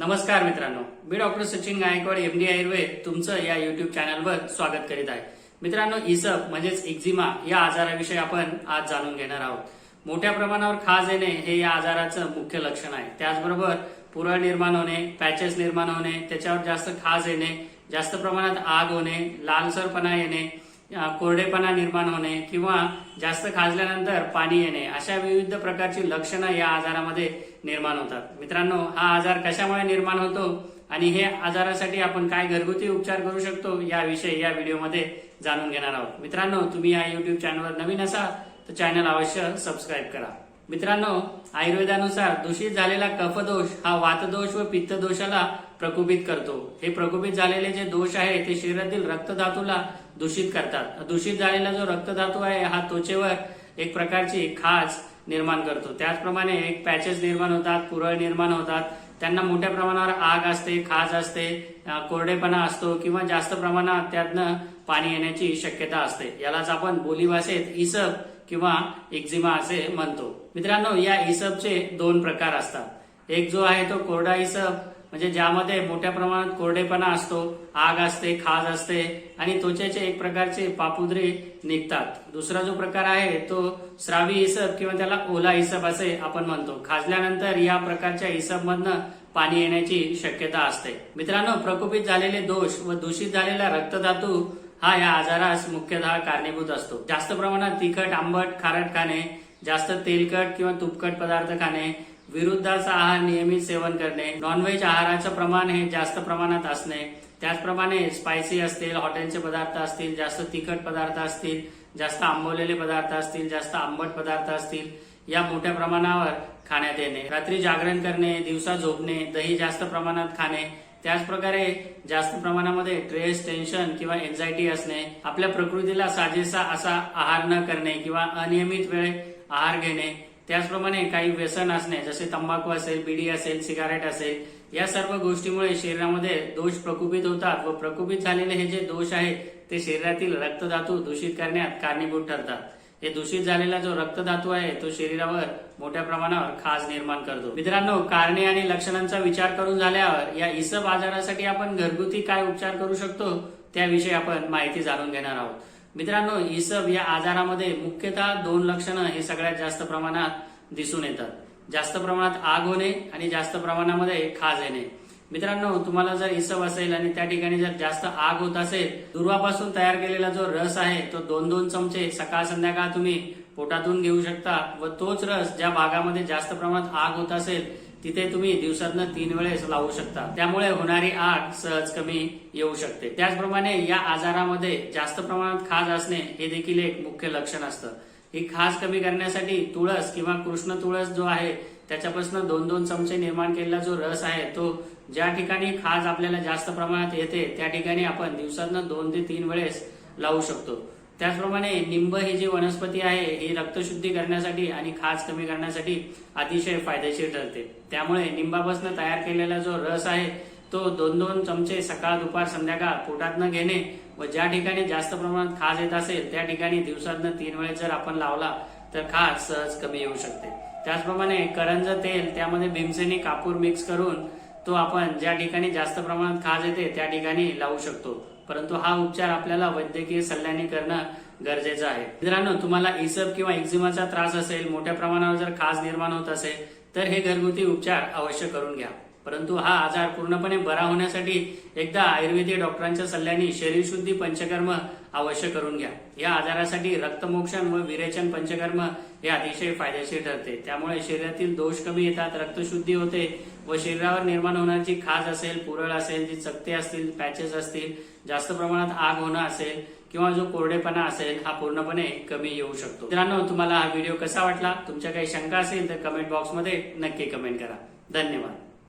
नमस्कार मित्रांनो. मी डॉक्टर सचिन गायकवाड एमडी आयुर्वेद तुमचं या युट्यूब चॅनलवर स्वागत करीत आहे. मित्रांनो इसप म्हणजेच एक्झिमा या आजाराविषयी आपण आज जाणून घेणार आहोत. मोठ्या प्रमाणावर खाज येणे हे या आजाराचं मुख्य लक्षण आहे. त्याचबरोबर पुरळ निर्माण होणे पॅचेस निर्माण होणे त्याच्यावर जास्त खाज येणे जास्त प्रमाणात आग होणे लालसरपणा येणे कोरडेपणा निर्माण होणे किंवा जास्त खाजल्यानंतर पाणी येणे अशा विविध प्रकारची लक्षणं या आजारामध्ये निर्माण होतात. मित्रांनो हा आजार कशामुळे निर्माण होतो आणि हे आजारासाठी आपण काय घरगुती उपचार करू शकतो याविषयी या व्हिडिओमध्ये जाणून घेणार आहोत. मित्रांनो तुम्ही या युट्यूब चॅनलवर नवीन असाल तर चॅनल अवश्य सबस्क्राईब करा. मित्रांनो आयुर्वेदानुसार दूषित झालेला कफदोष हा वातदोष व पित्तदोषाला प्रकोपित करतो. हे प्रकोपित झालेले जे दोष आहे ते शरीरातील रक्तधातूला दूषित करतात. दूषित झालेला जो रक्तधातू आहे हा त्वचेवर एक प्रकारची खाज निर्माण करतो. त्याचप्रमाणे एक पॅचेस निर्माण होतात पुरळ निर्माण होतात. त्यांना मोठ्या प्रमाणावर आग असते खाज असते कोरडेपणा असतो किंवा जास्त प्रमाणात त्यातनं पाणी येण्याची शक्यता असते. यालाच आपण बोलीभाषेत इसप किंवा एक्झिमा असे म्हणतो. मित्रांनो या इसपचे दोन प्रकार असतात. एक जो आहे तो कोरडा इसप म्हणजे ज्यामध्ये मोठ्या प्रमाणात कोरडेपणा असतो आग असते खाज असते आणि त्वचेचे एक प्रकारचे पापुद्रे निघतात. दुसरा जो प्रकार आहे तो स्रावी हिसब किंवा त्याला ओला हिसब असे आपण म्हणतो. खाजल्यानंतर या प्रकारच्या हिसबमधनं पाणी येण्याची शक्यता असते. मित्रांनो प्रकोपित झालेले दोष व दूषित झालेला रक्तधातू हा या आजारास मुख्यतः कारणीभूत असतो. जास्त प्रमाणात तिखट आंबट खारट खाणे जास्त तेलकट किंवा तुपकट पदार्थ खाणे विरुद्धाचा आहार नियमित सेवन करणे नॉनव्हेज आहाराचं प्रमाण हे जास्त प्रमाणात असणे त्याचप्रमाणे स्पायसी असतील हॉटेलचे पदार्थ असतील जास्त तिखट पदार्थ असतील जास्त आंबवलेले पदार्थ असतील जास्त आंबट पदार्थ असतील या मोठ्या प्रमाणावर खाण्यात येणे. रात्री जागरण करणे दिवसा झोपणे दही जास्त प्रमाणात खाणे त्याचप्रकारे जास्त प्रमाणामध्ये स्ट्रेस टेन्शन किंवा एन्झायटी असणे आपल्या प्रकृतीला साजेसा असा आहार न करणे किंवा अनियमित वेळ आहार घेणे त्याचप्रमाणे काही व्यसन असणे जसे तंबाखू असेल बिडी असेल सिगारेट असेल या सर्व गोष्टीमुळे शरीरामध्ये दोष प्रकुपित होतात व प्रकुपित झालेले हे जे दोष आहेत ते शरीरातील रक्तधातू दूषित करण्यात कारणीभूत ठरतात. हे दूषित झालेला जो रक्तधातू आहे तो शरीरावर मोठ्या प्रमाणावर खाज निर्माण करतो. मित्रांनो कारणे आणि लक्षणांचा विचार करून झाल्यावर या इसब आजारासाठी आपण घरगुती काय उपचार करू शकतो त्याविषयी आपण माहिती जाणून घेणार आहोत. मित्रांनो इसब या आजारामध्ये मुख्यतः दोन लक्षणं हे सगळ्यात जास्त प्रमाणात दिसून येतात. जास्त प्रमाणात आग होणे आणि जास्त प्रमाणामध्ये खाज येणे. मित्रांनो तुम्हाला जर इसब असेल आणि त्या ठिकाणी जर जास्त आग होत असेल दुर्वापासून तयार केलेला जो रस आहे तो दोन दोन चमचे सकाळ संध्याकाळ तुम्ही पोटातून घेऊ शकता व तोच रस ज्या भागामध्ये जास्त प्रमाणात आग होत असेल तिथे तुम्ही दिवसातनं तीन वेळेस लावू शकता. त्यामुळे होणारी आग सहज कमी येऊ शकते. त्याचप्रमाणे या आजारामध्ये जास्त प्रमाणात खाज असणे हे देखील एक मुख्य लक्षण असतं. ही खाज कमी करण्यासाठी तुळस किंवा कृष्ण तुळस जो आहे त्याच्यापासून दोन दोन चमचे निर्माण केलेला जो रस आहे तो ज्या ठिकाणी खाज आपल्याला जास्त प्रमाणात येते त्या ठिकाणी आपण दिवसातनं दोन ते तीन वेळेस लावू शकतो. त्याचप्रमाणे निंब ही जी वनस्पती आहे ही रक्तशुद्धी करण्यासाठी आणि खाज कमी करण्यासाठी अतिशय फायदेशीर ठरते. त्यामुळे निंबापासून तयार केलेला जो रस आहे तो दोन दोन चमचे सकाळ दुपार संध्याकाळ पोटातनं घेणे व ज्या ठिकाणी जास्त प्रमाणात खाज येत असेल त्या ठिकाणी दिवसातनं तीन वेळेस जर आपण लावला तर खाज सहज कमी येऊ शकते. त्याचप्रमाणे करंज तेल त्यामध्ये भीमसेनी कापूर मिक्स करून तो आपण ज्या ठिकाणी जास्त प्रमाणात खाज येते त्या ठिकाणी लावू शकतो. परंतु हा उपचार आपल्याला वैद्यकीय सल्ल्याने करणं गरजेचं आहे. मित्रांनो तुम्हाला इसब किंवा एक्झिमाचा त्रास असेल मोठ्या प्रमाणावर जर खाज निर्माण होत असेल तर हे घरगुती उपचार अवश्य करून घ्या. परंतु हा आजार पूर्णपणे बरा होण्यासाठी एकदा आयुर्वेदीय डॉक्टरांच्या सल्ल्याने शरीरशुद्धी पंचकर्म अवश्य करून घ्या. या आजारासाठी रक्तमोक्षण व विरेचन पंचकर्म हे अतिशय फायदेशीर ठरते. त्यामुळे शरीरातील दोष कमी येतात रक्तशुद्धी होते व शरीरावर निर्माण होणारी खाज असेल पुरळ असेल जी चकते असतील पॅचेस असतील जास्त प्रमाणात आग होणं असेल किंवा जो कोरडेपणा असेल हा पूर्णपणे कमी येऊ शकतो. मित्रांनो तुम्हाला हा व्हिडिओ कसा वाटला? तुमच्या काही शंका असेल तर कमेंट बॉक्समध्ये नक्की कमेंट करा. धन्यवाद.